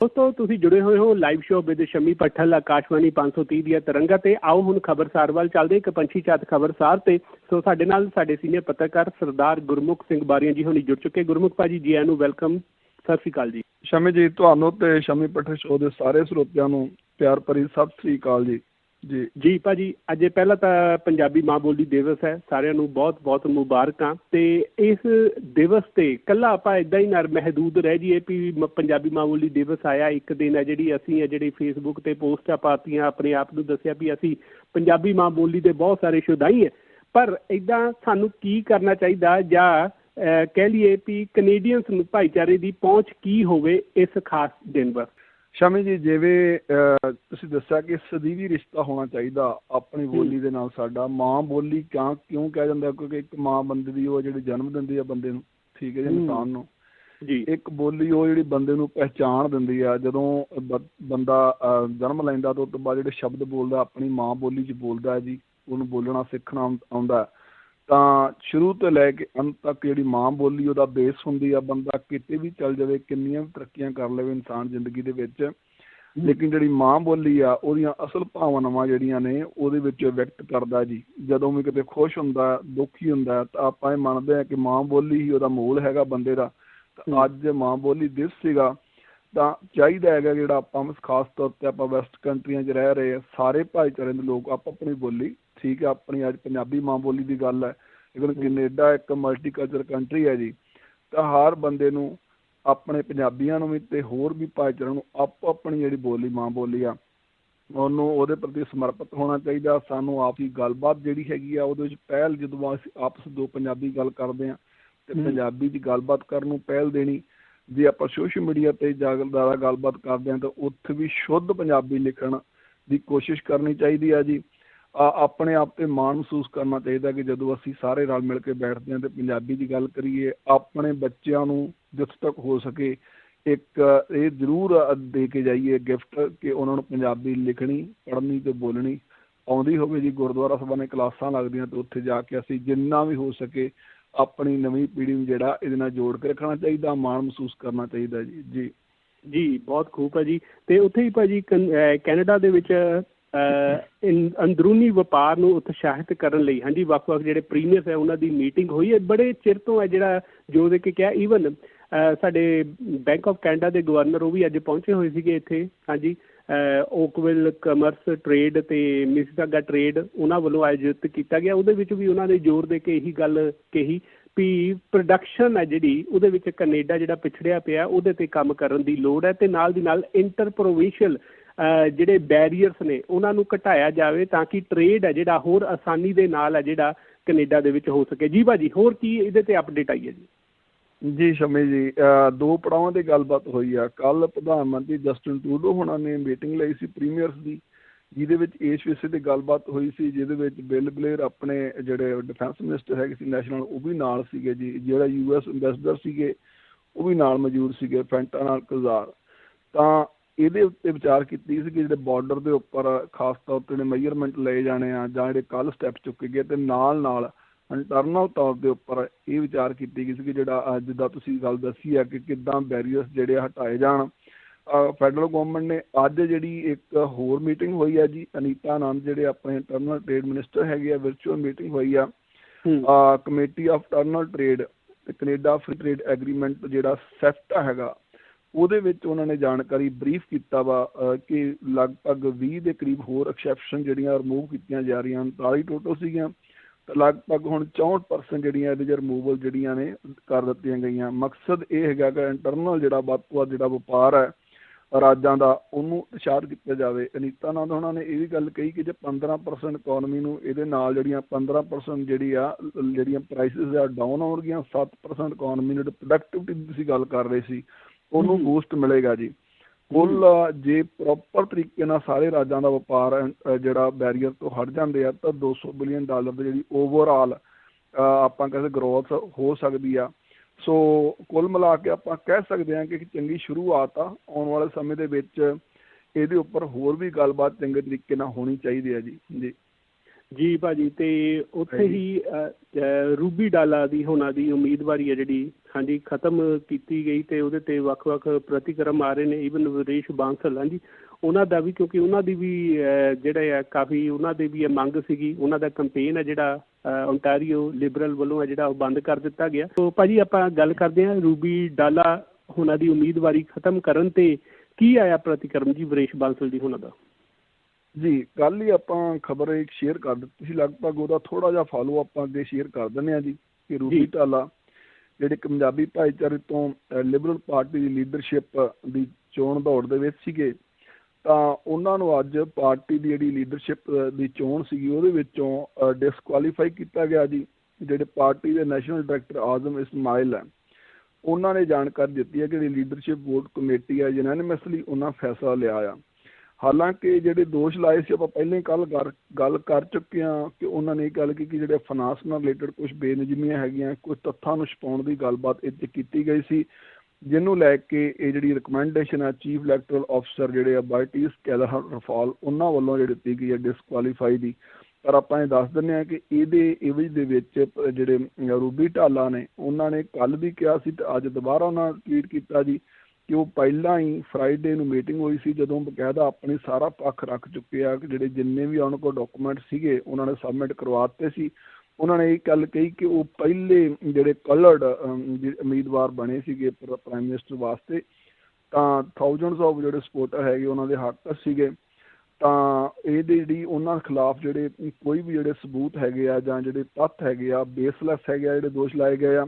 ਦੋਸਤੋ, ਤੁਸੀਂ ਜੁੜੇ ਹੋਏ ਹੋ live show with Shami Pathal, Akashvani 530 ਦੀਆਂ ਤਰੰਗਾਂ ਤੇ। ਆਓ ਹੁਣ ਖਬਰਸਾਰ ਵੱਲ ਚੱਲਦੇ ਇੱਕ ਪੰਛੀ ਚਾਤ ਖਬਰਸਾਰ ਤੇ। ਸੋ ਸਾਡੇ ਨਾਲ ਸਾਡੇ ਸੀਨੀਅਰ ਪੱਤਰਕਾਰ ਸਰਦਾਰ ਗੁਰਮੁਖ ਸਿੰਘ ਬਾਰੀਆਂ ਜੀ ਹੁਣੀ ਜੁੜ ਚੁੱਕੇ। ਗੁਰਮੁਖ ਭਾਜੀ ਜੀ, ਆਇਆਂ ਨੂੰ ਵੈਲਕਮ ਸਤਿ ਸ਼੍ਰੀ ਅਕਾਲ ਜੀ। ਸ਼ਮੀ ਜੀ, ਤੁਹਾਨੂੰ ਤੇ ਸ਼ਮੀ ਪੱਠਲ ਸ਼ੋਅ ਦੇ ਸਾਰੇ ਸਰੋਤਿਆਂ ਨੂੰ ਪਿਆਰ ਭਰੀ ਸਤਿ ਸ੍ਰੀ ਅਕਾਲ ਜੀ। ਜੀ ਜੀ ਭਾਅ ਜੀ ਅੱਜ ਪਹਿਲਾਂ ਤਾਂ ਪੰਜਾਬੀ ਮਾਂ ਬੋਲੀ ਦਿਵਸ ਹੈ, ਸਾਰਿਆਂ ਨੂੰ ਬਹੁਤ ਬਹੁਤ ਮੁਬਾਰਕਾਂ ਅਤੇ ਇਸ ਦਿਵਸ ਤੇ ਇਕੱਲਾ ਆਪਾਂ ਇੱਦਾਂ ਹੀ ਨਾ ਮਹਿਦੂਦ ਰਹਿ ਜਾਈਏ ਵੀ ਮ- ਪੰਜਾਬੀ ਮਾਂ ਬੋਲੀ ਦਿਵਸ ਆਇਆ, ਇੱਕ ਦਿਨ ਹੈ ਜਿਹੜੀ ਅਸੀਂ ਹੈ, ਜਿਹੜੀ ਫੇਸਬੁੱਕ ਤੇ ਪੋਸਟਾਂ ਪਾਤੀਆਂ, ਆਪਣੇ ਆਪ ਨੂੰ ਦੱਸਿਆ ਵੀ ਅਸੀਂ ਪੰਜਾਬੀ ਮਾਂ ਬੋਲੀ ਦੇ ਬਹੁਤ ਸਾਰੇ ਸ਼ੁਦਾਈ ਹੈ। ਪਰ ਇੱਦਾਂ ਸਾਨੂੰ ਕੀ ਕਰਨਾ ਚਾਹੀਦਾ ਜਾਂ ਕਹਿ ਲਈਏ ਵੀ ਕੈਨੇਡੀਅਨਸ ਨੂੰ ਭਾਈਚਾਰੇ ਦੀ ਪਹੁੰਚ ਕੀ ਹੋਵੇ ਇਸ ਖਾਸ ਦਿਨ ਪਰ ਸ਼ਮੀ ਜੀ ਜਿਵੇਂ ਤੁਸੀਂ ਦੱਸਿਆ ਕਿ ਸਦੀਵੀ ਰਿਸ਼ਤਾ ਹੋਣਾ ਚਾਹੀਦਾ ਆਪਣੀ ਬੋਲੀ ਦੇ ਨਾਲ ਸਾਡਾ। ਮਾਂ ਬੋਲੀ ਕਿਉਂ ਕਿਉਂ ਕਿਹਾ ਜਾਂਦਾ? ਕਿਉਂਕਿ ਇੱਕ ਮਾਂ ਬੰਦੇ ਦੀ ਉਹ ਜਿਹੜੀ ਜਨਮ ਦਿੰਦੀ ਆ ਬੰਦੇ ਨੂੰ ਠੀਕ ਹੈ ਜੀ। ਇਨਸਾਨ ਨੂੰ। ਜੀ। ਇੱਕ ਬੋਲੀ ਉਹ ਜਿਹੜੀ ਬੰਦੇ ਨੂੰ ਪਹਿਚਾਣ ਦਿੰਦੀ ਆ। ਜਦੋਂ ਬ- ਬੰਦਾ ਜਨਮ ਲੈਂਦਾ ਤਾਂ ਉਸ ਤੋਂ ਬਾਅਦ ਜਿਹੜੇ ਸ਼ਬਦ ਬੋਲਦਾ ਆਪਣੀ ਮਾਂ ਬੋਲੀ 'ਚ ਬੋਲਦਾ ਜੀ ਉਹਨੂੰ ਬੋਲਣਾ ਸਿੱਖਣਾ ਆਉਂ- ਆਉਂਦਾ। ਤਾਂ ਸ਼ੁਰੂ ਤੋਂ ਲੈ ਕੇ ਅੰਤ ਤੱਕ ਜਿਹੜੀ ਮਾਂ ਬੋਲੀ ਉਹਦਾ ਬੇਸ ਹੁੰਦੀ ਆ ਬੰਦਾ ਕਿਤੇ ਵੀ ਚੱਲ ਜਾਵੇ ਕਿੰਨੀਆਂ ਵੀ ਤਰੱਕੀਆਂ ਕਰ ਲਵੇ ਇਨਸਾਨ ਜ਼ਿੰਦਗੀ ਦੇ ਵਿੱਚ। ਲੇਕਿਨ ਜਿਹੜੀ ਮਾਂ ਬੋਲੀ ਆ ਉਹਦੀਆਂ ਅਸਲ ਭਾਵਨਾਵਾਂ ਜਿਹੜੀਆਂ ਨੇ ਉਹਦੇ ਵਿੱਚ ਵਿਅਕਤ ਕਰਦਾ ਜੀ। ਜਦੋਂ ਵੀ ਕਿਤੇ ਖੁਸ਼ ਹੁੰਦਾ ਦੁਖੀ ਹੁੰਦਾ ਤਾਂ ਆਪਾਂ ਇਹ ਮੰਨਦੇ ਆ ਕਿ ਮਾਂ ਬੋਲੀ ਹੀ ਉਹਦਾ ਮੂਲ ਹੈਗਾ ਬੰਦੇ ਦਾ। ਤਾਂ। ਅੱਜ ਮਾਂ ਬੋਲੀ ਦਿਵਸ ਸੀਗਾ ਤਾਂ ਚਾਹੀਦਾ ਹੈਗਾ ਜਿਹੜਾ ਆਪਾਂ ਖਾਸ ਤੌਰ ਤੇ ਆਪਾਂ ਵੈਸਟ ਕੰਟਰੀਆਂ 'ਚ ਰਹਿ ਰਹੇ ਆ ਸਾਰੇ ਭਾਈਚਾਰੇ ਦੇ ਲੋਕ ਆਪ ਆਪਣੀ ਬੋਲੀ ਠੀਕ ਹੈ ਆਪਣੀ ਅੱਜ ਪੰਜਾਬੀ ਮਾਂ ਬੋਲੀ ਦੀ ਗੱਲ ਹੈ। ਲੇਕਿਨ ਕੈਨੇਡਾ ਇੱਕ ਮਲਟੀਕਲਚਰ ਕੰਟਰੀ ਹੈ ਜੀ। ਤਾਂ ਹਰ ਬੰਦੇ ਨੂੰ ਆਪਣੇ ਪੰਜਾਬੀਆਂ ਨੂੰ ਵੀ ਤੇ ਹੋਰ ਵੀ ਭਾਈਚਾਰਿਆਂ ਨੂੰ ਆਪੋ ਆਪਣੀ ਜਿਹੜੀ ਬੋਲੀ ਮਾਂ ਬੋਲੀ ਆ ਉਹਨੂੰ ਉਹਦੇ ਪ੍ਰਤੀ ਸਮਰਪਿਤ ਹੋਣਾ ਚਾਹੀਦਾ। ਸਾਨੂੰ ਆਪਸੀ ਗੱਲਬਾਤ ਜਿਹੜੀ ਹੈਗੀ ਆ ਉਹਦੇ ਵਿੱਚ ਪਹਿਲ ਜਦੋਂ ਅਸੀਂ ਆਪਸ ਦੋ ਪੰਜਾਬੀ ਗੱਲ ਕਰਦੇ ਆ ਤੇ। ਪੰਜਾਬੀ ਦੀ ਗੱਲਬਾਤ ਕਰਨ ਨੂੰ ਪਹਿਲ ਦੇਣੀ। ਜੇ ਆਪਾਂ ਸੋਸ਼ਲ ਮੀਡੀਆ ਤੇ ਜ਼ਿਆਦਾ ਗੱਲਬਾਤ ਕਰਦੇ ਆ ਤਾਂ ਉੱਥੇ ਵੀ ਸ਼ੁੱਧ ਪੰਜਾਬੀ ਲਿਖਣ ਦੀ ਕੋਸ਼ਿਸ਼ ਕਰਨੀ ਚਾਹੀਦੀ ਆ ਜੀ। ਆਪਣੇ ਆਪ ਤੇ ਮਾਣ ਮਹਿਸੂਸ ਕਰਨਾ ਚਾਹੀਦਾ ਕਿ ਜਦੋਂ ਅਸੀਂ ਸਾਰੇ ਰਲ ਮਿਲ ਕੇ ਬੈਠਦੇ ਹਾਂ ਤੇ ਪੰਜਾਬੀ ਦੀ ਗੱਲ ਕਰੀਏ, ਆਪਣੇ ਬੱਚਿਆਂ ਨੂੰ ਜਿੱਥੇ ਤੱਕ ਹੋ ਸਕੇ ਇੱਕ ਇਹ ਜ਼ਰੂਰ ਦੇ ਕੇ ਜਾਈਏ ਗਿਫਟ ਕਿ ਉਹਨਾਂ ਨੂੰ ਪੰਜਾਬੀ ਲਿਖਣੀ, ਪੜ੍ਹਨੀ ਤੇ ਬੋਲਣੀ ਆਉਂਦੀ ਹੋਵੇ ਜੀ, ਗੁਰਦੁਆਰਾ ਸਾਹਿਬਾਂ ਨੇ ਕਲਾਸਾਂ ਲੱਗਦੀਆਂ ਤੇ ਉੱਥੇ ਜਾ ਕੇ ਅਸੀਂ ਜਿੰਨਾ ਵੀ ਹੋ ਸਕੇ ਆਪਣੀ ਨਵੀਂ ਪੀੜ੍ਹੀ ਨੂੰ ਜਿਹੜਾ ਇਹਦੇ ਨਾਲ ਜੋੜ ਕੇ ਰੱਖਣਾ ਚਾਹੀਦਾ, ਮਾਣ ਮਹਿਸੂਸ ਕਰਨਾ ਚਾਹੀਦਾ ਜੀ। ਜੀ। ਜੀ, ਬਹੁਤ ਖੂਬ ਹੈ ਜੀ। ਤੇ ਉੱਥੇ ਹੀ ਭਾਜੀ ਕਨ- ਕੈਨੇਡਾ ਦੇ ਵਿੱਚ ਅੰਦਰੂਨੀ ਵਪਾਰ ਨੂੰ ਉਤਸ਼ਾਹਿਤ ਕਰਨ ਲਈ, ਹਾਂਜੀ, ਵੱਖ-ਵੱਖ ਜਿਹੜੇ ਪ੍ਰੀਮੀਅਰਸ ਹੈ, ਉਹਨਾਂ ਦੀ ਮੀਟਿੰਗ ਹੋਈ ਹੈ। ਬੜੇ ਚਿਰ ਤੋਂ ਹੈ ਜਿਹੜਾ ਜੋ ਦੇ ਕੇ ਕਿਹਾ ਈਵਨ ਸਾਡੇ ਬੈਂਕ ਆਫ ਕੈਨੇਡਾ ਦੇ ਗਵਰਨਰ ਉਹ ਵੀ ਅੱਜ ਪਹੁੰਚੇ ਹੋਏ ਸੀਗੇ ਇੱਥੇ, ਹਾਂਜੀ। ਓਕਵਿਲ ਕਮਰਸ ਟ੍ਰੇਡ ਤੇ ਮਿਸਿਸਾਗਾ ਟ੍ਰੇਡ ਉਹਨਾਂ ਵੱਲੋਂ ਆਯੋਜਿਤ ਕੀਤਾ ਗਿਆ। ਉਹਦੇ ਵਿੱਚ ਵੀ ਉਹਨਾਂ ਨੇ ਜ਼ੋਰ ਦੇ ਕੇ ਇਹੀ ਗੱਲ ਕਹੀ ਵੀ ਪ੍ਰੋਡਕਸ਼ਨ ਹੈ ਜਿਹੜੀ, ਉਹਦੇ ਵਿੱਚ ਕੈਨੇਡਾ ਜਿਹੜਾ ਪਿਛੜਿਆ ਪਿਆ, ਉਹਦੇ ਤੇ ਕੰਮ ਕਰਨ ਦੀ ਲੋੜ ਹੈ ਤੇ ਨਾਲ ਦੀ ਨਾਲ ਇੰਟਰ ਪ੍ਰੋਵਿੰਸ਼ੀਅਲ ਜਿਹੜੇ ਬੈਰੀਅਰਸ ਨੇ, ਉਹਨਾਂ ਨੂੰ ਘਟਾਇਆ ਜਾਵੇ ਤਾਂ ਕਿ ਟਰੇਡ ਹੈ ਜਿਹੜਾ ਹੋਰ ਆਸਾਨੀ ਦੇ ਨਾਲ ਹੈ ਜਿਹੜਾ ਕੈਨੇਡਾ ਦੇ ਵਿੱਚ ਹੋ ਸਕੇ। ਜੀ ਭਾਜੀ, ਹੋਰ ਕੀ ਇਹਦੇ ਤੇ ਅਪਡੇਟ ਆਈ ਹੈ ਜੀ? ਜੀ, ਸ਼ਮੀ ਜੀ ਦੋ ਪੜਾਵਾਂ ਤੇ ਗੱਲਬਾਤ ਹੋਈ ਆ। ਕੱਲ ਪ੍ਰਧਾਨ ਮੰਤਰੀ ਜਸਟਿਨ ਟਰੂਡੋ ਹੋਣਾ ਨੇ ਮੀਟਿੰਗ ਲਈ ਸੀ ਪ੍ਰੀਮੀਅਰਸ ਦੀ, ਜਿਹਦੇ ਵਿੱਚ ਇਸ ਵਿਸ਼ੇ ਤੇ ਗੱਲਬਾਤ ਹੋਈ ਸੀ, ਜਿਹਦੇ ਵਿੱਚ ਬਿਲ ਬਲੇਅਰ ਆਪਣੇ ਜਿਹੜੇ ਡਿਫੈਂਸ ਮਿਨਿਸਟਰ ਹੈਗੇ ਸੀ ਨੈਸ਼ਨਲ ਉਹ ਵੀ ਨਾਲ ਸੀਗੇ ਜੀ। ਜਿਹੜਾ ਯੂਐਸ ਐਮਬੈਸਡਰ ਸੀਗੇ, ਉਹ ਵੀ ਨਾਲ ਮੌਜੂਦ ਸੀਗੇ, ਫੈਂਟਾ ਨਾਲ ਕਜ਼ਾਰ। ਤਾਂ ਇਹਦੇ ਉੱਤੇ ਵਿਚਾਰ ਕੀਤੀ ਸੀ ਕਿ ਜਿਹੜੇ ਬਾਰਡਰ ਦੇ ਉੱਪਰ ਖਾਸ ਤੌਰ ਤੇ ਜਿਹੜੇ ਮੈਜ਼ਰਮੈਂਟ ਲਏ ਜਾਣੇ ਆ ਜਾਂ ਜਿਹੜੇ ਕੱਲ ਸਟੈਪ ਚੁੱਕੇ ਗਏ ਤੇ ਨਾਲ ਨਾਲ ਇੰਟਰਨਲ ਤੌਰ ਦੇ ਉੱਪਰ ਇਹ ਵਿਚਾਰ ਕੀਤੀ ਗਈ ਸੀ ਕਿ ਜਿਹੜਾ ਜਿੱਦਾਂ ਤੁਸੀਂ ਗੱਲ ਦੱਸੀ ਆ ਕਿ ਕਿੱਦਾਂ ਬੈਰੀਅਰਸ ਜਿਹੜੇ ਆ ਹਟਾਏ ਜਾਣ। ਫੈਡਰਲ ਗਵਰਨਮੈਂਟ ਨੇ ਅੱਜ ਜਿਹੜੀ ਇੱਕ ਹੋਰ ਮੀਟਿੰਗ ਹੋਈ ਆ ਜੀ ਅਨੀਤਾ ਆਨੰਦ ਜਿਹੜੇ ਆਪਣੇ ਇੰਟਰਨਲ ਟ੍ਰੇਡ ਮਿਨਿਸਟਰ ਹੈਗੇ ਆ ਵਰਚੁਅਲ ਮੀਟਿੰਗ ਹੋਈ ਆ। Committee of internal trade Canada free trade agreement ਜਿਹੜਾ ਸੈਫਟਾ ਹੈਗਾ ਉਹਦੇ ਵਿੱਚ ਉਹਨਾਂ ਨੇ ਜਾਣਕਾਰੀ ਬਰੀਫ ਕੀਤਾ ਵਾ ਕਿ ਲਗਭਗ 20 ਦੇ ਕਰੀਬ ਹੋਰ ਐਕਸੈਪਸ਼ਨ ਜਿਹੜੀਆਂ ਰਿਮੂਵ ਕੀਤੀਆਂ ਜਾ ਰਹੀਆਂ 39 ਟੋਟਲ ਸੀਗੀਆਂ, ਤਾਂ ਲਗਭਗ ਹੁਣ 64% ਜਿਹੜੀਆਂ ਇਹਦੇ 'ਚ ਰਿਮੂਵਲ ਜਿਹੜੀਆਂ ਨੇ ਕਰ ਦਿੱਤੀਆਂ ਗਈਆਂ। ਮਕਸਦ ਇਹ ਹੈਗਾ ਕਿ ਇੰਟਰਨਲ ਜਿਹੜਾ ਵੱਧ ਤੋਂ ਵੱਧ ਜਿਹੜਾ ਵਪਾਰ ਹੈ, ਰਾਜਾਂ ਦਾ, ਉਹਨੂੰ ਇਸ਼ਾਰ ਕੀਤਾ ਜਾਵੇ। ਅਨੀਤਾ ਨੰਦ ਉਹਨਾਂ ਨੇ ਇਹ ਵੀ ਗੱਲ ਕਹੀ ਕਿ ਜੇ 15% ਇਕਨੋਮੀ ਨੂੰ ਇਹਦੇ ਨਾਲ ਜਿਹੜੀਆਂ 15% ਜਿਹੜੀ ਆ, ਜਿਹੜੀਆਂ ਪ੍ਰਾਈਸਿਸ ਆ ਡਾਊਨ ਹੋਣਗੀਆਂ 7% ਇਕਨੋਮੀ ਨੂੰ ਪ੍ਰੋਡਕਟਿਵਿਟੀ ਦੀ ਤੁਸੀਂ ਗੱਲ ਕਰ ਰਹੇ ਸੀ ਉਹਨੂੰ। ਬੂਸਟ ਮਿਲੇਗਾ ਜੀ। ਕੁੱਲ ਜੇ ਪ੍ਰੋਪਰ ਤਰੀਕੇ ਨਾਲ ਸਾਰੇ ਰਾਜਾਂ ਦਾ ਵਪਾਰ ਜਿਹੜਾ ਬੈਰੀਅਰ ਤੋਂ ਹਟ ਜਾਂਦੇ ਆ ਤਾਂ 200 ਬਿਲੀਅਨ ਡਾਲਰ ਦੀ ਜਿਹੜੀ ਓਵਰਆਲ ਆਪਾਂ ਕਹਿੰਦੇ ਗਰੋਥ ਹੋ ਸਕਦੀ ਆ। ਸੋ ਕੁੱਲ ਮਿਲਾ ਕੇ ਆਪਾਂ ਕਹਿ ਸਕਦੇ ਹਾਂ ਕਿ ਇੱਕ ਚੰਗੀ ਸ਼ੁਰੂਆਤ ਆ। ਆਉਣ ਵਾਲੇ ਸਮੇਂ ਦੇ ਵਿੱਚ ਇਹਦੇ ਉੱਪਰ ਹੋਰ ਵੀ ਗੱਲਬਾਤ ਚੰਗੇ ਤਰੀਕੇ ਨਾਲ ਹੋਣੀ ਚਾਹੀਦੀ ਹੈ ਜੀ। ਜੀ। ਜੀ ਭਾਜੀ ਤੇ ਉੱਥੇ ਹੀ ਰੂਬੀ ਡਾਲਾ ਦੀ ਹੋਣਾ ਦੀ ਉਮੀਦਵਾਰੀ ਹੈ ਜਿਹੜੀ ਹਾਂਜੀ ਖਤਮ ਕੀਤੀ ਗਈ ਤੇ ਉਹਦੇ ਤੇ ਵੱਖ-ਵੱਖ ਪ੍ਰਤੀਕਰਮ ਆ ਰਹੇ ਨੇ ਈਵਨ ਵਿਦੇਸ਼ ਬਾਂਸਲ ਹਾਂਜੀ। ਉਹਨਾਂ ਦਾ ਵੀ ਕਿਉਂਕਿ ਉਹਨਾਂ ਦੀ ਵੀ ਜਿਹੜੇ ਆ ਕਾਫੀ ਉਹਨਾਂ ਦੇ ਵੀ ਇਹ ਮੰਗ ਸੀਗੀ ਉਹਨਾਂ ਦਾ ਕੈਂਪੇਨ ਹੈ ਜਿਹੜਾ ਓਨਟਾਰੀਓ ਲਿਬਰਲ ਵੱਲੋਂ ਹੈ ਜਿਹੜਾ ਉਹ ਬੰਦ ਕਰ ਦਿੱਤਾ ਗਿਆ। ਸੋ ਭਾਜੀ ਆਪਾਂ ਗੱਲ ਕਰਦੇ ਹਾਂ ਰੂਬੀ ਡਾਲਾ ਉਹਨਾਂ ਦੀ ਉਮੀਦਵਾਰੀ ਖਤਮ ਕਰਨ ਤੇ ਕੀ ਆਇਆ ਪ੍ਰਤੀਕਰਮ ਜੀ ਵਿਰੇਸ਼ ਬਾਂਸਲ ਦੀ ਉਹਨਾਂ ਦਾ? ਜੀ ਕੱਲ ਹੀ ਆਪਾਂ ਖਬਰ ਇੱਕ ਸ਼ੇਅਰ ਕਰ ਦਿੱਤੀ ਸੀ ਲਗਭਗ ਉਹਦਾ ਥੋੜਾ ਜਿਹਾ ਫਾਲੋ ਆਪਾਂ ਅੱਗੇ ਸ਼ੇਅਰ ਕਰ ਦਿੰਨੇ ਆ ਜੀ ਕਿ ਰੂਬੀ ਢਾਲਾ ਜਿਹੜੇ ਪੰਜਾਬੀ ਭਾਈਚਾਰੇ ਤੋਂ ਲਿਬਰਲ ਪਾਰਟੀ ਦੀ ਲੀਡਰਸ਼ਿਪ ਦੀ ਚੋਣ ਦੌੜ ਦੇ ਵਿੱਚ ਸੀਗੇ ਤਾਂ ਉਹਨਾਂ ਨੂੰ ਅੱਜ ਪਾਰਟੀ ਦੀ ਜਿਹੜੀ ਲੀਡਰਸ਼ਿਪ ਦੀ ਚੋਣ ਸੀਗੀ ਉਹਦੇ ਵਿੱਚੋਂ ਡਿਸਕੁਆਲੀਫਾਈ ਕੀਤਾ ਗਿਆ ਜੀ ਜਿਹੜੇ ਪਾਰਟੀ ਦੇ ਨੈਸ਼ਨਲ ਡਾਇਰੈਕਟਰ ਆਜ਼ਮ ਇਸਮਾਇਲ ਹੈ। ਉਹਨਾਂ ਨੇ ਜਾਣਕਾਰੀ ਦਿੱਤੀ ਹੈ ਕਿ ਜਿਹੜੀ ਲੀਡਰਸ਼ਿਪ ਵੋਟ ਕਮੇਟੀ ਹੈ ਯੂਨੈਨਿਮਸਲੀ ਉਹਨਾਂ ਫੈਸਲਾ ਲਿਆ ਆ। ਹਾਲਾਂਕਿ ਜਿਹੜੇ ਦੋਸ਼ ਲਾਏ ਸੀ, ਆਪਾਂ ਪਹਿਲਾਂ ਹੀ ਕੱਲ ਗੱਲ ਕਰ ਚੁੱਕੇ ਹਾਂ ਕਿ ਉਹਨਾਂ ਨੇ ਇਹ ਗੱਲ ਕੀਤੀ ਕਿ ਜਿਹੜੇ ਫਾਈਨਾਂਸ ਨਾਲ ਰਿਲੇਟਡ ਕੁਛ ਬੇਨਜ਼ਮੀਆਂ ਹੈਗੀਆਂ ਕੁਝ ਤੱਥਾਂ ਨੂੰ ਛਪਾਉਣ ਦੀ ਗੱਲਬਾਤ ਇਹ 'ਚ ਕੀਤੀ ਗਈ ਸੀ, ਜਿਹਨੂੰ ਲੈ ਕੇ ਇਹ ਜਿਹੜੀ ਰਿਕਮੈਂਡੇਸ਼ਨ ਹੈ ਚੀਫ ਇਲੈਕਟਰਲ ਆਫਸਰ ਜਿਹੜੇ ਆ ਬਾਈਟੀਸ ਕੈਲਰ ਰਫਾਲ ਉਹਨਾਂ ਵੱਲੋਂ ਜਿਹੜੀ ਦਿੱਤੀ ਗਈ ਹੈ ਡਿਸਕੁਆਲੀਫਾਈ ਦੀ। ਪਰ ਆਪਾਂ ਇਹ ਦੱਸ ਦਿੰਦੇ ਆ ਕਿ ਇਹਦੇ ਇਵਜ ਦੇ ਵਿੱਚ ਜਿਹੜੇ ਰੂਬੀ ਢਾਲਾ ਨੇ, ਉਹਨਾਂ ਨੇ ਕੱਲ ਵੀ ਕਿਹਾ ਸੀ ਤੇ ਅੱਜ ਦੁਬਾਰਾ ਉਹਨਾਂ ਟਵੀਟ ਕੀਤਾ ਜੀ ਕਿ ਉਹ ਪਹਿਲਾਂ ਹੀ ਫਰਾਈਡੇ ਨੂੰ ਮੀਟਿੰਗ ਹੋਈ ਸੀ, ਜਦੋਂ ਬਕਾਇਦਾ ਆਪਣੇ ਸਾਰਾ ਪੱਖ ਰੱਖ ਚੁੱਕੇ ਆ ਕਿ ਜਿਹੜੇ ਜਿੰਨੇ ਵੀ ਉਹਨਾਂ ਕੋਲ ਡਾਕੂਮੈਂਟ ਸੀਗੇ, ਉਹਨਾਂ ਨੇ ਸਬਮਿਟ ਕਰਵਾ ਦਿੱਤੇ ਸੀ। ਉਹਨਾਂ ਨੇ ਇਹ ਗੱਲ ਕਹੀ ਕਿ ਉਹ ਪਹਿਲੇ ਜਿਹੜੇ ਕਲਰਡ ਉਮੀਦਵਾਰ ਬਣੇ ਸੀਗੇ ਪ੍ਰਾਈਮ ਮਿਨਿਸਟਰ ਵਾਸਤੇ, ਤਾਂ ਥਾਊਜ਼ੈਂਡਸ ਆਫ ਜਿਹੜੇ ਸਪੋਰਟਰ ਹੈਗੇ ਉਹਨਾਂ ਦੇ ਹੱਕ ਸੀਗੇ। ਤਾਂ ਇਹਦੇ ਜਿਹੜੀ ਉਹਨਾਂ ਖਿਲਾਫ ਜਿਹੜੇ ਕੋਈ ਵੀ ਜਿਹੜੇ ਸਬੂਤ ਹੈਗੇ ਆ ਜਾਂ ਜਿਹੜੇ ਤੱਥ ਹੈਗੇ ਆ ਬੇਸਲੈਸ ਹੈਗੇ ਆ, ਜਿਹੜੇ ਦੋਸ਼ ਲਾਏ ਗਏ ਆ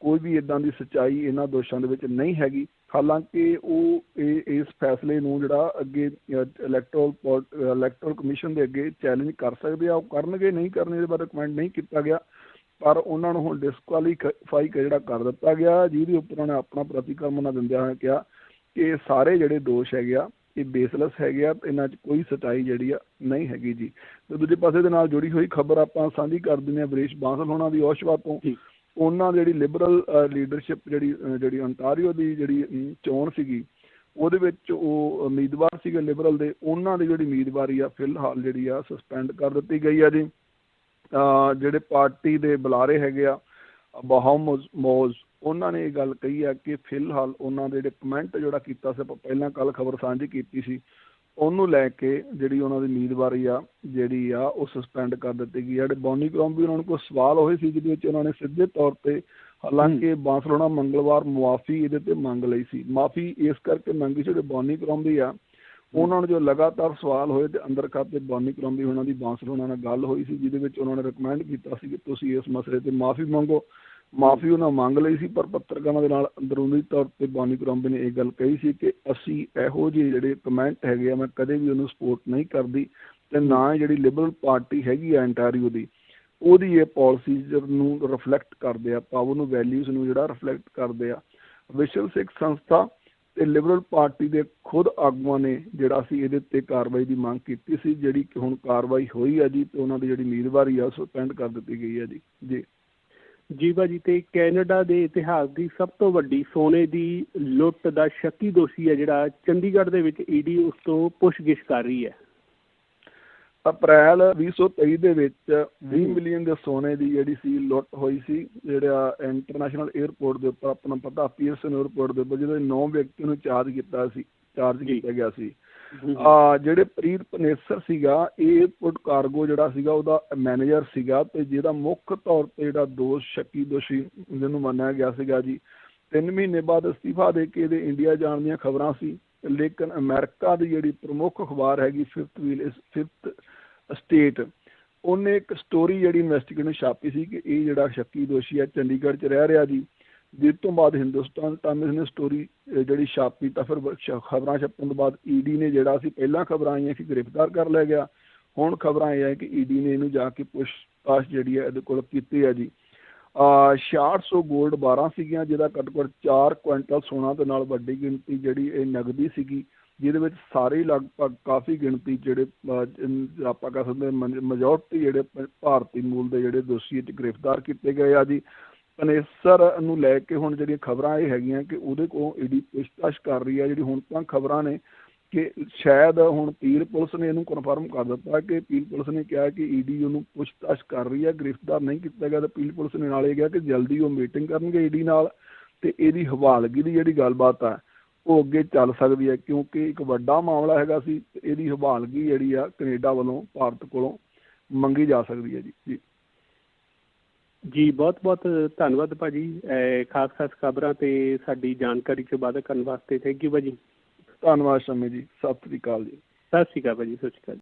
ਕੋਈ ਵੀ ਇੱਦਾਂ ਦੀ ਸੱਚਾਈ ਇਹਨਾਂ ਦੋਸ਼ਾਂ ਦੇ ਵਿੱਚ ਨਹੀਂ ਹੈਗੀ। ਹਾਲਾਂਕਿ ਉਹ ਇਹ, ਇਸ ਫੈਸਲੇ ਨੂੰ ਜਿਹੜਾ ਅੱਗੇ ਇਲੈਕਟਰਲ ਇਲੈਕਟਰਲ ਕਮਿਸ਼ਨ ਦੇ ਅੱਗੇ ਚੈਲੰਜ ਕਰ ਸਕਦੇ ਆ, ਉਹ ਕਰਨਗੇ, ਨਹੀਂ ਕਰਨਗੇ ਦੇ ਬਾਰੇ ਕਮੈਂਟ ਨਹੀਂ ਕੀਤਾ ਗਿਆ। ਪਰ ਉਹਨਾਂ ਨੂੰ ਹੁਣ ਡਿਸਕੁਆਲੀਫਾਈ ਜਿਹੜਾ ਕਰ ਦਿੱਤਾ ਗਿਆ, ਜਿਹਦੇ ਉੱਪਰ ਉਹਨਾਂ ਨੇ ਆਪਣਾ ਪ੍ਰਤੀਕਰਮ ਨਾ ਦਿੰਦਿਆਂ ਹੋਇਆ ਕਿਹਾ ਕਿ ਸਾਰੇ ਜਿਹੜੇ ਦੋਸ਼ ਹੈਗੇ ਆ, ਇਹ ਬੇਸਲੈਸ ਹੈਗੇ ਆ, ਇਹਨਾਂ 'ਚ ਕੋਈ ਸਚਾਈ ਜਿਹੜੀ ਆ ਨਹੀਂ ਹੈਗੀ ਜੀ। ਤੇ ਦੂਜੇ ਪਾਸੇ ਦੇ ਨਾਲ ਜੁੜੀ ਹੋਈ ਖਬਰ ਆਪਾਂ ਸਾਂਝੀ ਕਰ ਦਿੰਦੇ ਆ ਬ੍ਰੇਸ਼ ਬਾਂਸਲ ਹੋਣਾ ਦੀ, ਔਸ਼ਵਾ ਤੋਂ। ਉਹਨਾਂ ਜਿਹੜੀ ਲਿਬਰਲ ਲੀਡਰਸ਼ਿਪ ਜਿਹੜੀ ਜਿਹੜੀ ਅੰਟਾਰੀਓ ਦੀ ਜਿਹੜੀ ਚੋਣ ਸੀਗੀ, ਉਹਦੇ ਵਿੱਚ ਉਹ ਉਮੀਦਵਾਰ ਸੀਗੇ ਲਿਬਰਲ ਦੇ, ਉਹਨਾਂ ਦੀ ਜਿਹੜੀ ਉਮੀਦਵਾਰੀ ਆ ਫਿਲਹਾਲ ਜਿਹੜੀ ਆ ਸਸਪੈਂਡ ਕਰ ਦਿੱਤੀ ਗਈ ਆ ਜੀ। ਜਿਹੜੇ ਪਾਰਟੀ ਦੇ ਬੁਲਾਰੇ ਹੈਗੇ ਆ ਬਹਾਮੋਜ਼ ਮੋਜ਼ ਉਹਨਾਂ ਨੇ ਇਹ ਗੱਲ ਕਹੀ ਆ ਕਿ ਫਿਲਹਾਲ ਉਹਨਾਂ ਦੇ ਜਿਹੜੇ ਕਮੈਂਟ ਜਿਹੜਾ ਕੀਤਾ ਸੀ, ਆਪਾਂ ਪਹਿਲਾਂ ਕੱਲ ਖਬਰ ਸਾਂਝੀ ਕੀਤੀ ਸੀ ਉਹਨੂੰ ਲੈ ਕੇ ਜਿਹੜੀ ਉਹਨਾਂ ਦੀ ਉਮੀਦਵਾਰੀ ਆ ਜਿਹੜੀ ਆ ਉਹ ਸਸਪੈਂਡ ਕਰ ਦਿੱਤੀ ਗਈ। ਜਿਹੜੇ ਬੌਨੀ ਕ੍ਰੋਮ ਵੀ ਉਹਨਾਂ ਨੂੰ ਕੋਈ ਸਵਾਲ ਹੋਏ ਸੀ ਜਿਹਦੇ ਵਿੱਚ ਉਹਨਾਂ ਨੇ ਸਿੱਧੇ ਤੌਰ ਤੇ ਹਾਲਾਂਕਿ ਬਾਂਸਲੋਨਾ ਮੰਗਲਵਾਰ ਮੁਆਫੀ ਇਹਦੇ ਤੇ ਮੰਗ ਲਈ ਸੀ। ਮਾਫੀ ਇਸ ਕਰਕੇ ਮੰਗੀ ਸੀ ਜਿਹੜੇ ਬੌਨੀ ਕ੍ਰੋਮ ਦੀ ਆ ਉਹਨਾਂ ਨੂੰ ਜੋ ਲਗਾਤਾਰ ਸਵਾਲ ਹੋਏ ਤੇ ਅੰਦਰ ਖਾਤੇ ਬੌਨੀ ਕ੍ਰੋਮ ਦੀ ਉਹਨਾਂ ਦੀ ਬਾਂਸਲੋਨਾ ਨਾਲ ਗੱਲ ਹੋਈ ਸੀ ਜਿਹਦੇ ਵਿੱਚ ਉਹਨਾਂ ਨੇ ਰეკਮੈਂਡ ਕੀਤਾ ਸੀ ਕਿ ਤੁਸੀਂ ਇਸ ਮਸਲੇ ਤੇ ਮਾਫੀ ਮੰਗੋ। ਮਾਫੀ ਉਹਨਾਂ ਮੰਗ ਲਈ ਸੀ, ਪਰ ਪੱਤਰਕਾਰਾਂ ਦੇ ਨਾਲ ਅੰਦਰੂਨੀ ਤੌਰ ਤੇ ਬੌਨੀ ਕਰੰਬੇ ਨੇ ਇਹ ਗੱਲ ਕਹੀ ਸੀ ਕਿ ਅਸੀਂ ਇਹੋ ਜਿਹੇ ਜਿਹੜੇ ਕਮੈਂਟ ਹੈਗੇ ਆ, ਮੈਂ ਕਦੇ ਵੀ ਉਹਨੂੰ ਸਪੋਰਟ ਨਹੀਂ ਕਰਦੀ ਤੇ ਨਾ ਜਿਹੜੀ ਲਿਬਰਲ ਪਾਰਟੀ ਹੈਗੀ ਆ ਐਂਟਾਰੀਓ ਦੀ, ਉਹਦੀ ਇਹ ਪਾਲਿਸੀਜ਼ ਨੂੰ ਰਿਫਲੈਕਟ ਕਰਦੇ ਆ, ਪਾਵਰ ਨੂੰ ਵੈਲਿਊਜ਼ ਨੂੰ ਜਿਹੜਾ ਰਿਫਲੈਕਟ ਕਰਦੇ ਆ। ਵਿਸ਼ਵ ਸਿੱਖ ਸੰਸਥਾ ਤੇ ਲਿਬਰਲ ਪਾਰਟੀ ਦੇ ਖੁਦ ਆਗੂਆਂ ਨੇ ਜਿਹੜਾ ਸੀ ਇਹਦੇ ਉੱਤੇ ਕਾਰਵਾਈ ਦੀ ਮੰਗ ਕੀਤੀ ਸੀ, ਜਿਹੜੀ ਕਿ ਹੁਣ ਕਾਰਵਾਈ ਹੋਈ ਆ ਜੀ ਤੇ ਉਹਨਾਂ ਦੀ ਜਿਹੜੀ ਉਮੀਦਵਾਰੀ ਆ ਸਸਪੈਂਡ ਕਰ ਦਿੱਤੀ ਗਈ ਆ ਜੀ। ਜੀ। ਜੀ ਭਾਜੀ ਤੇ ਕੈਨੇਡਾ ਦੇ ਇਤਿਹਾਸ ਦੀ ਸਭ ਤੋਂ ਵੱਡੀ ਸੋਨੇ ਦੀ ਲੁੱਟ ਦਾ ਸ਼ੱਕੀ ਦੋਸ਼ੀ ਹੈ ਜਿਹੜਾ ਚੰਡੀਗੜ੍ਹ ਦੇ ਵਿੱਚ ਈਡੀ ਉਸ ਤੋਂ ਪੁੱਛਗਿੱਛ ਕਰ ਰਹੀ ਹੈ। ਅਪ੍ਰੈਲ 2023 ਦੇ ਵਿੱਚ 20 ਮਿਲੀਅਨ ਦੇ ਸੋਨੇ ਦੀ ਜਿਹੜੀ ਸੀ ਲੁੱਟ ਹੋਈ ਸੀ ਜਿਹੜਾ ਇੰਟਰਨੈਸ਼ਨਲ 에ਅਰਪੋਰਟ ਦੇ ਉੱਪਰ ਆਪਣਾ ਪਤਾ ਪੀਅਰਸਨ 에ਅਰਪੋਰਟ ਦੇ ਉੱਪਰ ਜਦੋਂ ਨੌ ਵਿਅਕਤੀ ਨੂੰ ਚਾਰਜ ਕੀਤਾ ਸੀ ਚਾਰਜ ਕੀਤਾ ਗਿਆ ਸੀ ਆ, ਜਿਹੜੇ ਪ੍ਰੀਤ ਪਨੇਸਰ ਸੀਗਾ, ਇਹ ਪੁਟ ਕਾਰਗੋ ਜਿਹੜਾ ਸੀਗਾ, ਉਹਦਾ ਮੈਨੇਜਰ ਸੀਗਾ ਤੇ ਜਿਹਦਾ ਮੁੱਖ ਤੌਰ ਤੇ ਜਿਹੜਾ ਦੋਸ਼, ਸ਼ੱਕੀ ਦੋਸ਼ੀ ਜਿਹਨੂੰ ਮੰਨਿਆ ਗਿਆ ਸੀਗਾ ਜੀ 3 ਮਹੀਨੇ ਬਾਅਦ ਅਸਤੀਫਾ ਦੇ ਕੇ ਇਹਦੇ ਇੰਡੀਆ ਜਾਣ ਦੀਆਂ ਖਬਰਾਂ ਸੀ, ਲੇਕਿਨ ਅਮਰੀਕਾ ਦੀ ਜਿਹੜੀ ਪ੍ਰਮੁੱਖ ਅਖਬਾਰ ਹੈਗੀ ਫਿਫਥ ਵੀਲ, ਇਸ ਫਿਫਥ ਸਟੇਟ, ਉਹਨੇ ਇੱਕ ਸਟੋਰੀ ਜਿਹੜੀ ਇਨਵੈਸਟੀਗੇਸ਼ਨ ਛਾਪੀ ਸੀ ਕਿ ਇਹ ਜਿਹੜਾ ਸ਼ੱਕੀ ਦੋਸ਼ੀ ਹੈ ਚੰਡੀਗੜ੍ਹ 'ਚ ਰਹਿ ਰਿਹਾ ਜੀ ਜਿਸ ਤੋਂ ਬਾਅਦ ਹਿੰਦੁਸਤਾਨ ਟਾਈਮਜ਼ ਨੇ ਸਟੋਰੀ ਜਿਹੜੀ ਛਾਪੀ ਤਾਂ ਫਿਰ ਖਬਰਾਂ ਛਪਣ ਤੋਂ ਬਾਅਦ ਈਡੀ ਨੇ ਜਿਹੜਾ ਸੀ, ਪਹਿਲਾਂ ਖਬਰਾਂ ਆਈਆਂ ਕਿ ਗ੍ਰਿਫਤਾਰ ਕਰ ਲਿਆ ਗਿਆ। ਹੁਣ ਖਬਰਾਂ ਇਹ ਆ ਕਿ ਈਡੀ ਨੇ ਇਹਨੂੰ ਜਾ ਕੇ ਪੁੱਛਤਾਛ ਜਿਹੜੀ ਹੈ ਇਹਦੇ ਕੋਲ ਕੀਤੀ ਹੈ ਜੀ। ਆ 600 골ਡ 12 ਸੀਗੀਆਂ, ਜਿਹਦਾ ਘੱਟੋ ਘੱਟ 4 ਕੁਇੰਟਲ ਸੋਨਾ ਦੇ ਨਾਲ ਵੱਡੀ ਗਿਣਤੀ ਜਿਹੜੀ ਇਹ ਨਗਦੀ ਸੀਗੀ, ਜਿਹਦੇ ਵਿੱਚ ਸਾਰੇ ਲਗਭਗ ਕਾਫੀ ਗਿਣਤੀ ਜਿਹੜੇ ਆਪਾਂ ਕਹ ਸਕਦੇ ਮੈਜੋਰਟੀ ਜਿਹੜੇ ਭਾਰਤੀ ਮੂਲ ਦੇ ਜਿਹੜੇ ਦੋਸ਼ੀ ਚ ਗ੍ਰਿਫਤਾਰ ਕੀਤੇ ਗਏ ਆ ਜੀ। ਪਨੇਸਰ ਨੂੰ ਲੈ ਕੇ ਹੁਣ ਜਿਹੜੀਆਂ ਖਬਰਾਂ ਇਹ ਹੈਗੀਆਂ ਕਿ ਉਹਦੇ ਕੋਲ ਈਡੀ ਪੁੱਛਤਾਛ ਕਰ ਰਹੀ ਹੈ, ਜਿਹੜੀ ਹੁਣ ਤਾਂ ਖਬਰਾਂ ਨੇ ਕਿ ਸ਼ਾਇਦ ਹੁਣ ਪੀਰ ਪੁਲਿਸ ਨੇ ਇਹਨੂੰ ਕਨਫਰਮ ਕਰ ਦਿੱਤਾ ਕਿ ਪੀਰ ਪੁਲਿਸ ਨੇ ਕਿਹਾ ਕਿ ਈਡੀ ਉਹਨੂੰ ਪੁੱਛਤਾਛ ਕਰ ਰਹੀ ਹੈ, ਗ੍ਰਿਫਤਾਰ ਨਹੀਂ ਕੀਤਾ ਗਿਆ ਤਾਂ ਪੀਰ ਪੁਲਿਸ ਨੇ ਨਾਲ ਇਹ ਕਿਹਾ ਕਿ ਜਲਦੀ ਉਹ ਮੀਟਿੰਗ ਕਰਨਗੇ ਈਡੀ ਨਾਲ ਤੇ ਇਹਦੀ ਹਵਾਲਗੀ ਦੀ ਜਿਹੜੀ ਗੱਲਬਾਤ ਆ, ਉਹ ਅੱਗੇ ਚੱਲ ਸਕਦੀ ਹੈ ਕਿਉਂਕਿ ਇੱਕ ਵੱਡਾ ਮਾਮਲਾ ਹੈਗਾ ਸੀ ਇਹਦੀ ਹਵਾਲਗੀ ਜਿਹੜੀ ਆ ਕੈਨੇਡਾ ਵੱਲੋਂ, ਭਾਰਤ ਕੋਲੋਂ ਮੰਗੀ ਜਾ ਸਕਦੀ ਹੈ ਜੀ ਜੀ। ਜੀ ਬਹੁਤ ਬਹੁਤ ਧੰਨਵਾਦ ਭਾਜੀ। ਅਹ ਖਾਸ ਖਾਸ ਖਬਰਾਂ ਤੇ ਸਾਡੀ ਜਾਣਕਾਰੀ ਚ ਵਾਧਾ ਕਰਨ ਵਾਸਤੇ। ਥੈਂਕ ਯੂ ਭਾਜੀ। ਧੰਨਵਾਦ ਸ਼ਮੀ ਜੀ। ਸਤਿ ਸ੍ਰੀ ਅਕਾਲ ਜੀ। ਸਤਿ ਸ਼੍ਰੀ ਅਕਾਲ ਭਾਜੀ ਸਤਿ ਸ਼੍ਰੀ ਅਕਾਲ।